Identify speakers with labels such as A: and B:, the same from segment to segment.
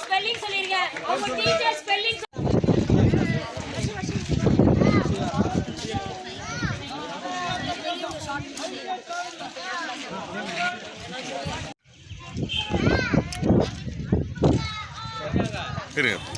A: Spelling சொல்லிருங்க. உங்க teacher spelling
B: இருங்க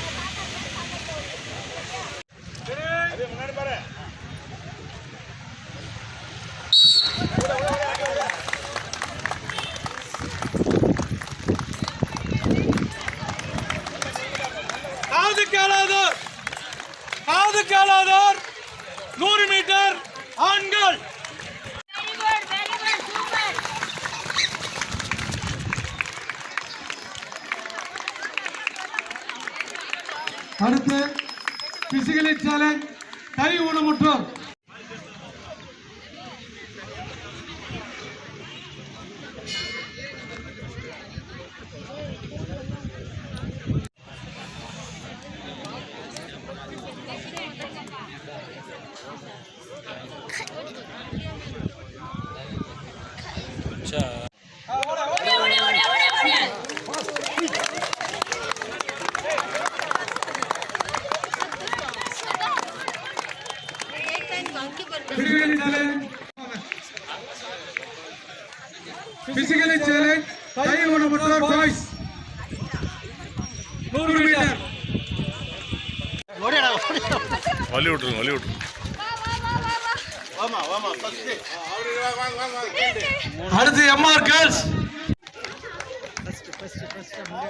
A: கிளாப்
C: காது கேளாதோர் காது கேளாதோர் நூறு மீட்டர் ஆண்கள். அடுத்து பிசிகலி சேலஞ்ச் கை ஊனமுற்றோர். பிசிகலி சேலஞ்ச் பிசிகலி சேலஞ்ச் கை ஊனமுற்றோர் பாய்ஸ் நூறு மீட்டர்
B: வலி விட்டுருங்க வலி விட்டுருங்க
C: அடுத்து எம்ஆர் கேர்ள்ஸ்
B: ஹலோ